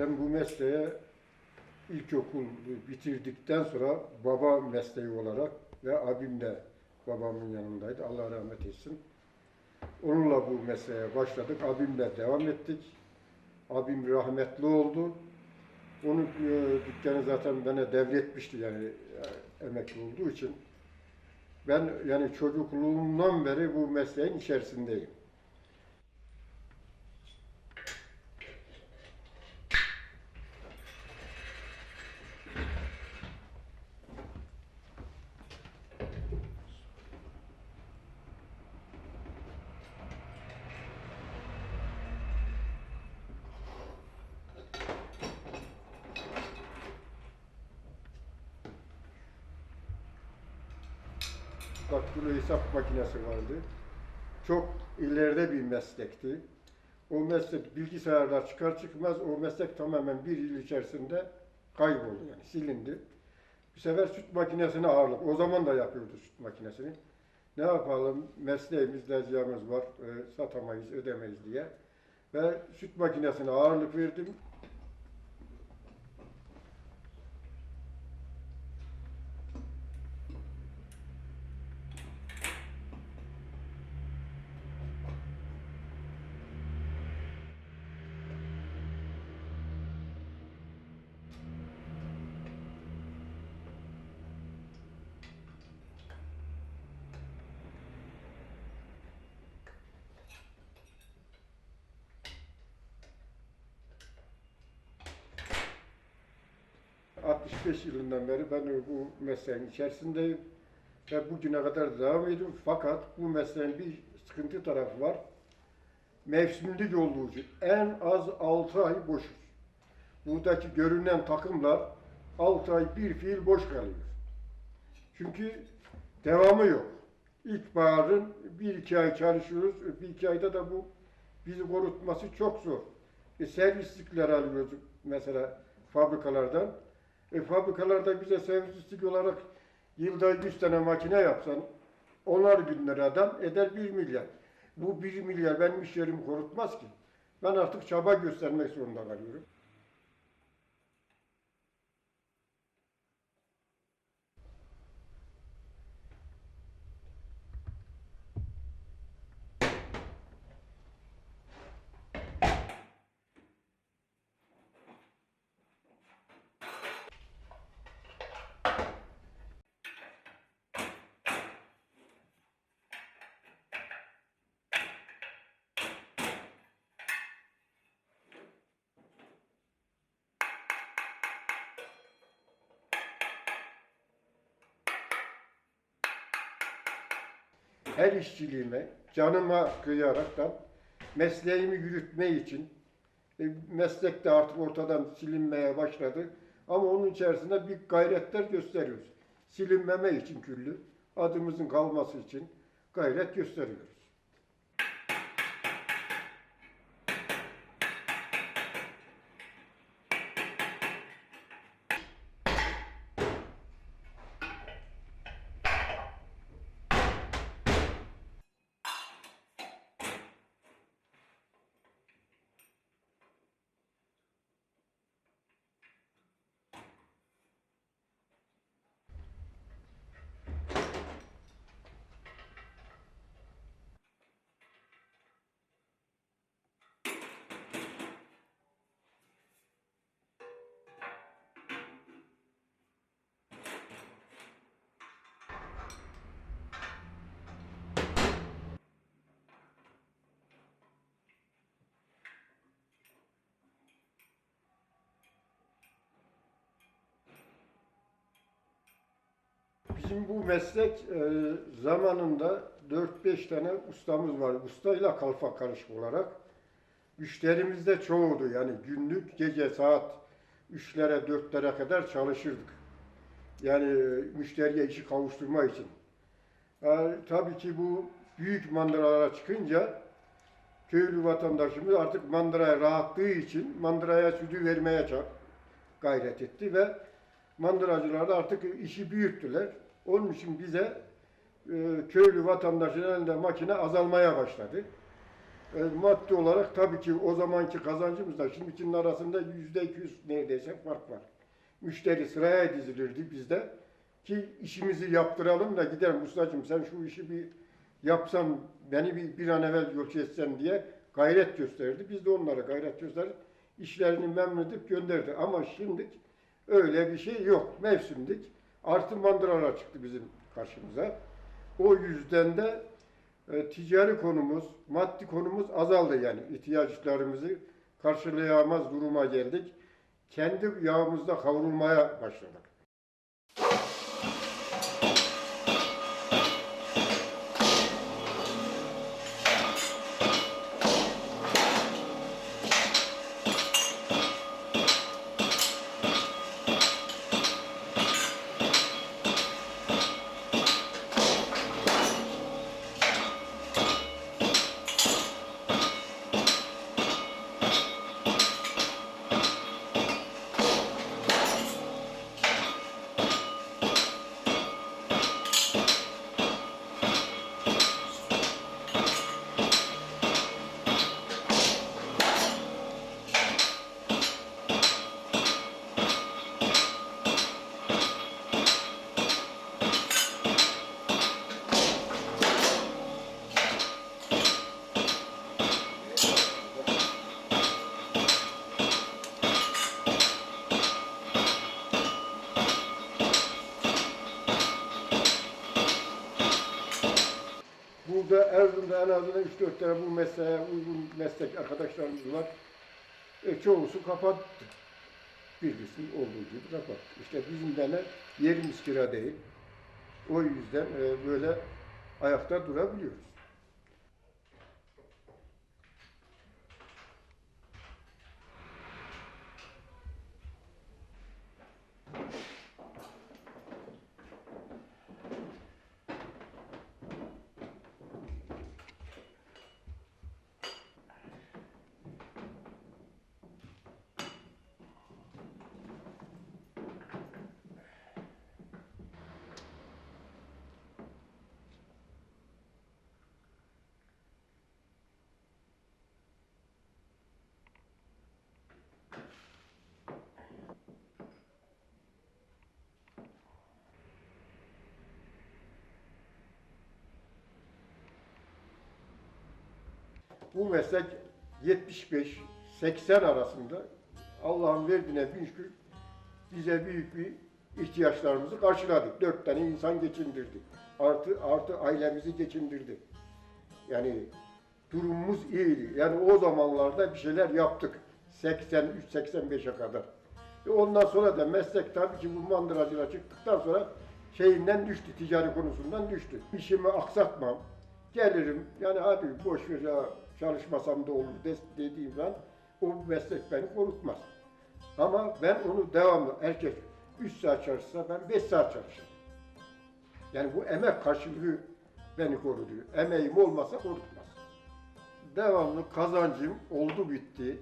Ben bu mesleğe ilkokul bitirdikten sonra baba mesleği olarak ve abim de babamın yanındaydı. Allah rahmet etsin. Onunla bu mesleğe başladık. Abimle devam ettik. Abim rahmetli oldu. Onun e, dükkanı zaten bana devretmişti yani e, emekli olduğu için. Ben yani çocukluğumdan beri bu mesleğin içerisindeyim. Daktilo hesap makinesi vardı. Çok ileride bir meslekti. O meslek bilgisayarlar çıkar çıkmaz o meslek tamamen bir yıl içerisinde kayboldu yani silindi. Bir sefer süt makinesine ağırlık. O zaman da yapıyordu süt makinesini. Ne yapalım mesleğimiz, lezyamız var, e, satamayız, ödemeyiz diye. Ve süt makinesine ağırlık verdim. Hı. 65 yılından beri ben bu mesleğin içerisindeyim ve bugüne kadar devam ediyorum. Fakat bu mesleğin bir sıkıntı tarafı var. Mevsimlik olduğu için en az 6 ay boşuz. Buradaki görünen takımlar 6 ay bir fiil boş kalıyor. Çünkü devamı yok. İlkbaharın bir iki ay çalışıyoruz. Bir iki ayda da bu bizi korutması çok zor. E, servislikler alıyoruz mesela fabrikalardan. E, fabrikalarda bize servislik olarak yılda 100 tane makine yapsan onar bin liradan eder 1 milyar. Bu 1 milyar benim iş yerimi korutmaz ki. Ben artık çaba göstermek zorunda kalıyorum. Her işçiliğime, canıma kıyaraktan mesleğimi yürütme için e, meslek de artık ortadan silinmeye başladı. Ama onun içerisinde bir gayretler gösteriyoruz. Silinmeme için küllü, adımızın kalması için gayret gösteriyoruz. Bizim bu meslek e, zamanında 4-5 tane ustamız var. Ustayla kalfa karışık olarak. Müşterimiz de çoğudu. Yani günlük gece saat 3'lere 4'lere kadar çalışırdık. Yani e, müşteriye işi kavuşturma için. E, tabii ki bu büyük mandıralara çıkınca köylü vatandaşımız artık mandıraya rahatlığı için mandıraya sütü vermeye gayret etti ve mandıracılar da artık işi büyüttüler. Onun için bize e, köylü vatandaşın elinde makine azalmaya başladı. E, maddi olarak tabii ki o zamanki kazancımızla şimdikinin arasında yüzde 200 neredeyse fark var. Müşteri sıraya dizilirdi bizde ki işimizi yaptıralım da gidelim ustacığım sen şu işi bir yapsan beni bir, bir an evvel yol etsen diye gayret gösterirdi. Biz de onlara gayret gösterip işlerini memnun edip gönderdi. Ama şimdi öyle bir şey yok. Mevsimlik artı mandıralar çıktı bizim karşımıza. O yüzden de e, ticari konumuz, maddi konumuz azaldı yani. ihtiyaçlarımızı karşılayamaz duruma geldik. Kendi yağımızda kavrulmaya başladık. Burada Erzurum'da en azından 3-4 tane bu mesleğe uygun meslek arkadaşlarımız var. E, çoğusu kapattı. Birisi olduğu gibi kapattı. İşte bizim de ne? Yerimiz kira değil. O yüzden e, böyle ayakta durabiliyoruz. Bu meslek 75-80 arasında Allah'ın verdiğine bin şükür bize büyük bir ihtiyaçlarımızı karşıladık. Dört tane insan geçindirdik. Artı artı ailemizi geçindirdi. Yani durumumuz iyiydi. Yani o zamanlarda bir şeyler yaptık. 83-85'e kadar. E ondan sonra da meslek tabii ki bu mandıracılığa çıktıktan sonra şeyinden düştü, ticari konusundan düştü. İşimi aksatmam, gelirim, yani hadi boş ver ya çalışmasam da olur dediğim zaman o meslek beni korkutmaz. Ama ben onu devamlı, erkek 3 saat çalışsa ben 5 saat çalışırım. Yani bu emek karşılığı beni korudu. Emeğim olmasa korkutmaz. Devamlı kazancım oldu bitti.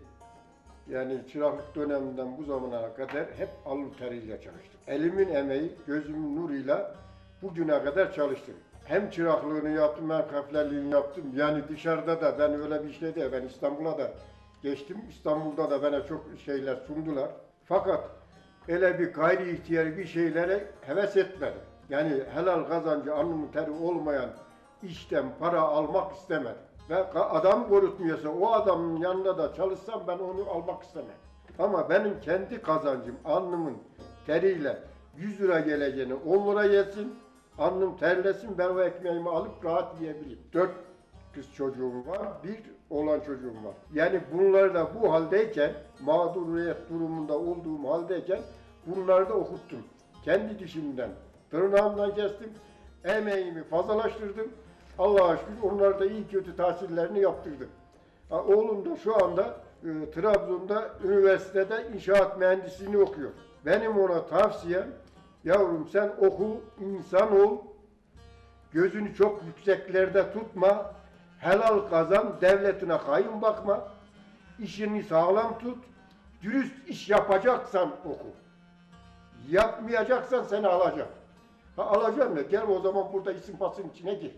Yani çıraklık döneminden bu zamana kadar hep alın teriyle çalıştım. Elimin emeği, gözümün nuruyla bugüne kadar çalıştım. Hem çıraklığını yaptım, hem kaflerliğini yaptım. Yani dışarıda da ben öyle bir şey değil. Ben İstanbul'a da geçtim. İstanbul'da da bana çok şeyler sundular. Fakat öyle bir gayri ihtiyari bir şeylere heves etmedim. Yani helal kazancı, alnımın teri olmayan işten para almak istemedim. Ve adam korutmuyorsa o adamın yanında da çalışsam ben onu almak istemem. Ama benim kendi kazancım alnımın teriyle 100 lira geleceğini 10 lira yesin, alnım terlesin ben o ekmeğimi alıp rahat yiyebileyim. Dört kız çocuğum var, bir oğlan çocuğum var. Yani bunları da bu haldeyken, mağduriyet durumunda olduğum haldeyken bunları da okuttum. Kendi dişimden, tırnağımdan kestim, emeğimi fazlalaştırdım. Allah'a şükür onlar da iyi kötü tahsillerini yaptırdı. Ha, oğlum da şu anda e, Trabzon'da üniversitede inşaat mühendisliğini okuyor. Benim ona tavsiyem, yavrum sen oku, insan ol, gözünü çok yükseklerde tutma, helal kazan, devletine kayın bakma, işini sağlam tut, dürüst iş yapacaksan oku. Yapmayacaksan seni alacak. Ha alacağım ya gel o zaman burada isim pasın içine gir.